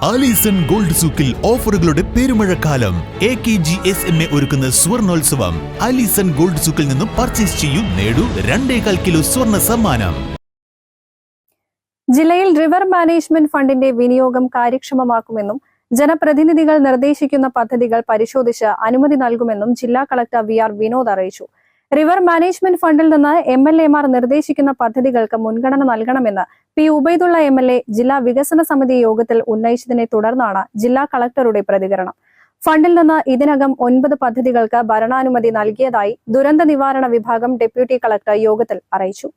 Alison gold സൂക്കിൽ ഓഫറുകളുടെ പെരുമഴക്കാലം. A K G S M A ഒരുക്കുന്ന സ്വർണോത്സവം. ആലീസൺ ഗോൾഡ് സൂക്കിൽ നിന്നും പർച്ചേസ് ചെയ്യൂ നേടൂ രണ്ടേകാൽ കിലോ സ്വർണ സമ്മാനം. ജില്ലയിൽ റിവർ മാനേജ്മെന്റ് ഫണ്ടിന്റെ വിനിയോഗം കാര്യക്ഷമമാക്കുമെന്നും ജനപ്രതിനിധികൾ നിർദ്ദേശിക്കുന്ന പദ്ധതികൾ പരിശോധിച്ച് അനുമതി നൽകുമെന്നും ജില്ലാ കളക്ടർ വി ആർ വിനോദ് അറിയിച്ചു. റിവർ മാനേജ്മെന്റ് ഫണ്ടിൽ നിന്ന് എം എൽ എമാർ നിർദ്ദേശിക്കുന്ന പദ്ധതികൾക്ക് മുൻഗണന നൽകണമെന്ന് P Ubaidullah M L A ജില്ലാ വികസന സമിതി യോഗത്തിൽ ഉന്നയിച്ചതിനെ തുടർന്നാണ് ജില്ലാ കളക്ടറുടെ പ്രതികരണം. ഫണ്ടിൽ നിന്ന് ഇതിനകം ഒൻപത് പദ്ധതികൾക്ക് ഭരണാനുമതി നൽകിയതായി ദുരന്ത നിവാരണ വിഭാഗം ഡെപ്യൂട്ടി കളക്ടർ യോഗത്തിൽ അറിയിച്ചു.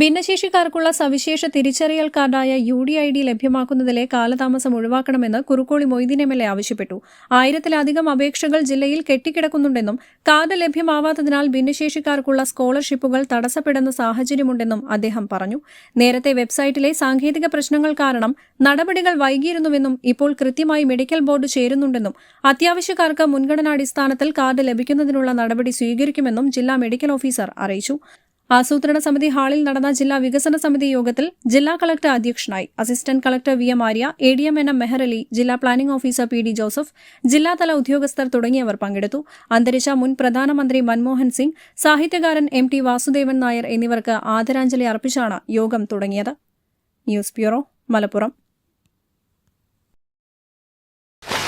ഭിന്നശേഷിക്കാർക്കുള്ള സവിശേഷ തിരിച്ചറിയൽ കാർഡായ യു ഡി ഐ ഡി ലഭ്യമാക്കുന്നതിലെ കാലതാമസം ഒഴിവാക്കണമെന്ന് Kurukkoli Moideen M L A ആവശ്യപ്പെട്ടു. ആയിരത്തിലധികം അപേക്ഷകൾ ജില്ലയിൽ കെട്ടിക്കിടക്കുന്നുണ്ടെന്നും കാർഡ് ലഭ്യമാവാത്തതിനാൽ ഭിന്നശേഷിക്കാർക്കുള്ള സ്കോളർഷിപ്പുകൾ തടസ്സപ്പെടുന്ന സാഹചര്യമുണ്ടെന്നും അദ്ദേഹം പറഞ്ഞു. നേരത്തെ വെബ്സൈറ്റിലെ സാങ്കേതിക പ്രശ്നങ്ങൾ കാരണം നടപടികൾ വൈകിയിരുന്നുവെന്നും ഇപ്പോൾ കൃത്യമായി മെഡിക്കൽ ബോർഡ് ചേരുന്നുണ്ടെന്നും അത്യാവശ്യക്കാർക്ക് മുൻഗണനാടിസ്ഥാനത്തിൽ കാർഡ് ലഭിക്കുന്നതിനുള്ള നടപടി സ്വീകരിക്കുമെന്നും ജില്ലാ മെഡിക്കൽ ഓഫീസർ അറിയിച്ചു. ആസൂത്രണ സമിതി ഹാളിൽ നടന്ന ജില്ലാ വികസന സമിതി യോഗത്തിൽ ജില്ലാ കളക്ടർ അധ്യക്ഷനായി. Assistant collector V M Arya A D M N M Mehar Ali ജില്ലാ planning officer P D Joseph ജില്ലാതല ഉദ്യോഗസ്ഥർ തുടങ്ങിയവർ പങ്കെടുത്തു. അന്തരിച്ച മുൻ പ്രധാനമന്ത്രി മൻമോഹൻ സിംഗ് സാഹിത്യകാരൻ എം ടി വാസുദേവൻ നായർ എന്നിവർക്ക് ആദരാഞ്ജലി അർപ്പിച്ചാണ് യോഗം തുടങ്ങിയത്. News bureau Malappuram.